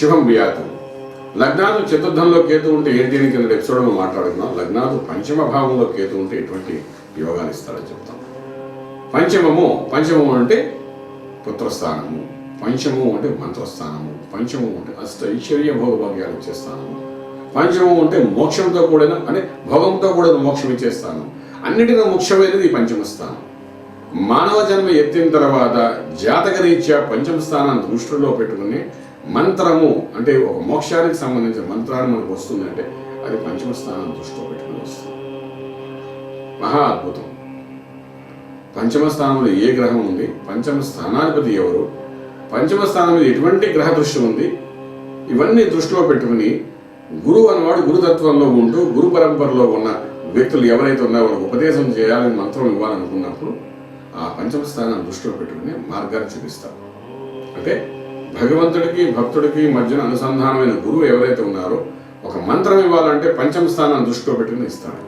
శుభం వ్యాతం. లగ్నాలు చతుర్థంలో కేతు ఉంటే ఏంటి అని కింద ఎపిసోడ్లో మాట్లాడుకున్నాం లగ్నాలు పంచమ భావంలో కేతు ఉంటే ఎటువంటి యోగాలు ఇస్తారో చెప్తాం. పంచమము పంచమము అంటే పుత్రస్థానము. పంచమము అంటే మంత్రస్థానము. పంచము అంటే అష్ట ఐశ్వర్య భోగభాగ్యాలు ఇచ్చే స్థానము. పంచము అంటే మోక్షంతో కూడిన అంటే భోగంతో కూడిన మోక్షం ఇచ్చే స్థానం. అన్నిటికీ ముఖ్యమైనది ఈ పంచమ స్థానం. మానవ జన్మ ఎత్తిన తర్వాత జాతకరీత్యా పంచమ స్థానాన్ని దృష్టిలో పెట్టుకుని మంత్రము అంటే ఒక మోక్షానికి సంబంధించిన మంత్రాన్ని మనకు వస్తుందంటే అది పంచమ స్థానం దృష్టిలో పెట్టుకుని వస్తుంది. మహా అద్భుతం. పంచమ స్థానంలో ఏ గ్రహం ఉంది? పంచమ స్థానాధిపతి ఎవరు? పంచమ స్థానంలో ఎటువంటి గ్రహ దృష్టి ఉంది? ఇవన్నీ దృష్టిలో పెట్టుకుని గురువు అన్నవాడు గురుతత్వంలో ఉంటూ గురు పరంపరలో ఉన్న వ్యక్తులు ఎవరైతే ఉన్నారో వాళ్ళకి ఉపదేశం చేయాలని మంత్రం ఇవ్వాలనుకున్నప్పుడు ఆ పంచమ స్థానాన్ని దృష్టిలో పెట్టుకుని మార్గాన్ని చూపిస్తారు. అంటే భగవంతుడికి భక్తుడికి మధ్యన అనుసంధానమైన గురువు ఎవరైతే ఉన్నారో ఒక మంత్రం ఇవ్వాలంటే పంచమ స్థానం దృష్టిలో పెట్టుకుని ఇస్తాడు.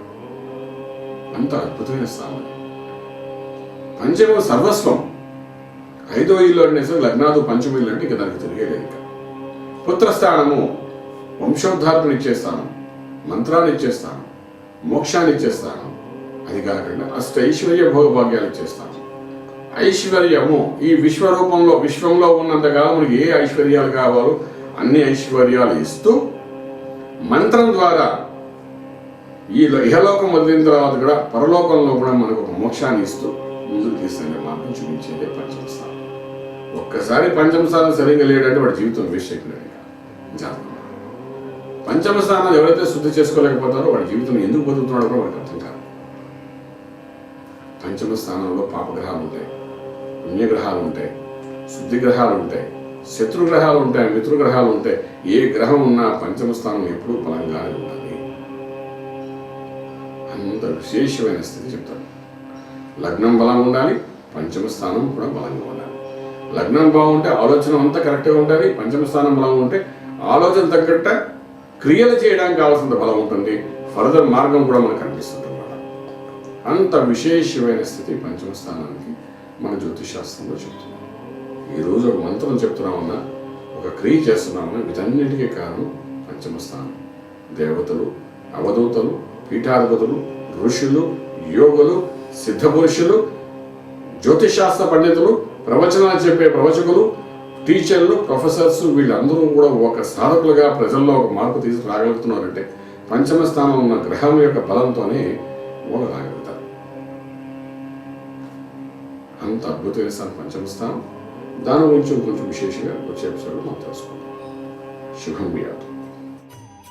అంత అద్భుతమైన స్థానం పంచమ సర్వస్వం. ఐదో ఇల్లు అనేసి లగ్నాదు పంచమ ఇల్లు అంటే ఇక దానికి తిరిగేలేదు ఇక. పుత్రస్థానము వంశోద్ధారకుని ఇచ్చేస్తాను మంత్రాన్ని ఇచ్చేస్తాను మోక్షాన్ని ఇచ్చేస్తాను అది కాకుండా అష్ట ఐశ్వర్య భోగభాగ్యాలు ఇచ్చేస్తాను ఐశ్వర్యము. ఈ విశ్వరూపంలో విశ్వంలో ఉన్నంతగా మనకి ఏ ఐశ్వర్యాలు కావాలో అన్ని ఐశ్వర్యాలు ఇస్తూ మంత్రం ద్వారా ఈ ఇహలోకం వదిలిన తర్వాత కూడా పరలోకంలో కూడా మనకు ఒక మోక్షాన్ని ఇస్తూ ముందుకు తీసుకునే మార్గం చూపించేదే పంచమస్థానం ఒక్కసారి పంచమ స్థానం సరిగ్గా లేడంటే వాడి జీవితం వేస్ట్ అయిపోయాడు జాతకం పంచమ స్థానాలు ఎవరైతే శుద్ధి చేసుకోలేకపోతారో వాడి జీవితం ఎందుకు బతుకుతున్నాడో కూడా వాడికి అర్థం కాదు. పంచమ స్థానంలో పాపగ్రహాలు ఉంటాయి. పుణ్యగ్రహాలు ఉంటాయి శుద్ధి గ్రహాలు ఉంటాయి శత్రు గ్రహాలు ఉంటాయి మిత్రు గ్రహాలు ఉంటాయి ఏ గ్రహం ఉన్నా పంచమ స్థానం ఎప్పుడూ బలంగానే ఉండాలి. అంత విశేషమైన స్థితి చెప్తాను లగ్నం బలంగా ఉండాలి పంచమ స్థానం కూడా బలంగా ఉండాలి. లగ్నం బాగుంటే ఆలోచన అంతా కరెక్ట్గా ఉండాలి పంచమ స్థానం బలంగా ఉంటే ఆలోచన తగ్గట్ట క్రియలు చేయడానికి కావాల్సినంత బలం ఉంటుంది. ఫర్దర్ మార్గం కూడా మనకు కనిపిస్తుంది అంత విశేషమైన స్థితి పంచమ స్థానానికి మన జ్యోతిషాస్త్రంలో చెప్తున్నాం. ఈరోజు ఒక మంత్రం చెప్తున్నామన్నా ఒక క్రియ చేస్తున్నామన్నా వీటన్నిటికీ కారణం పంచమ స్థానం. దేవతలు అవధూతలు పీఠాధిపతులు ఋషులు యోగులు సిద్ధపురుషులు జ్యోతిషాస్త్ర పండితులు ప్రవచనాలు చెప్పే ప్రవచకులు టీచర్లు ప్రొఫెసర్స్ వీళ్ళందరూ కూడా ఒక సాధకులుగా ప్రజల్లో ఒక మార్పు తీసుకు రాగలుగుతున్నారంటే పంచమ స్థానం ఉన్న గ్రహం యొక్క బలంతోనే వాళ్ళు రాగలుగుతారు అంత అద్భుతమైన స్థానం పంచమ స్థానం దాని గురించి కొంచెం విశేషంగా వచ్చే ఎపిసోడ్లో మనం తెలుసుకుందాం శుభం వ్యాధం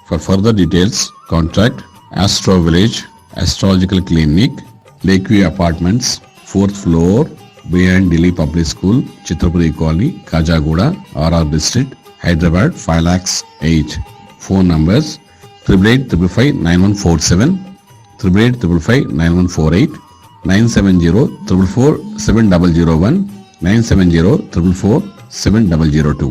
For further details, contact Astro Village Astrological Clinic, Lakeview Apartments, 4th floor, behind Delhi Public School, Chitrapuri Colony, Kajagoda, nine seven zero triple four seven double zero one nine seven zero triple four seven double zero two